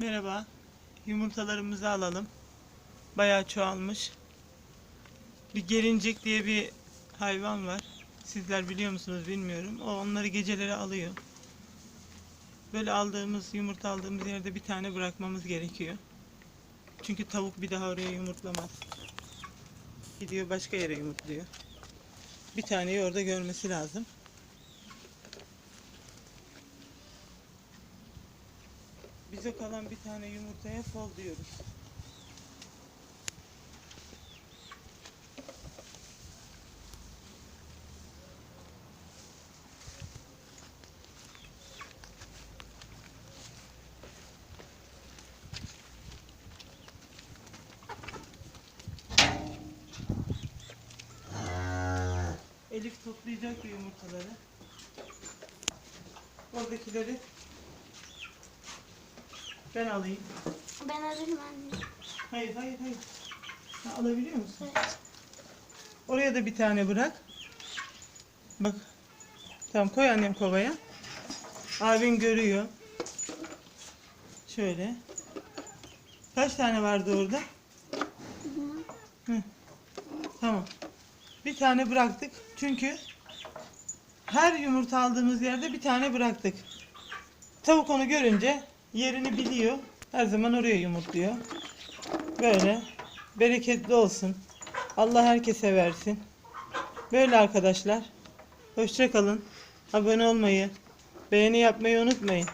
Merhaba. Yumurtalarımızı alalım. Bayağı çoğalmış. Bir gelincik diye bir hayvan var. Sizler biliyor musunuz bilmiyorum. O onları geceleri alıyor. Böyle aldığımız, yumurta aldığımız yerde bir tane bırakmamız gerekiyor. Çünkü tavuk bir daha oraya yumurtlamaz. Gidiyor başka yere yumurtluyor. Bir taneyi orada görmesi lazım. Bize kalan bir tane yumurtaya fol diyoruz. Elif toplayacak bu yumurtaları. Oradakileri ben alayım. Ben alırım anne. Hayır hayır hayır. Ha, alabiliyor musun? Evet. Oraya da bir tane bırak. Bak. Tamam koy annem kovaya. Abin görüyor. Şöyle. Kaç tane vardı orada? Hı. Tamam. Bir tane bıraktık. Çünkü her yumurta aldığımız yerde bir tane bıraktık. Tavuk onu görünce yerini biliyor. Her zaman oraya yumurtluyor. Böyle. Bereketli olsun. Allah herkese versin. Böyle arkadaşlar. Hoşça kalın. Abone olmayı, beğeni yapmayı unutmayın.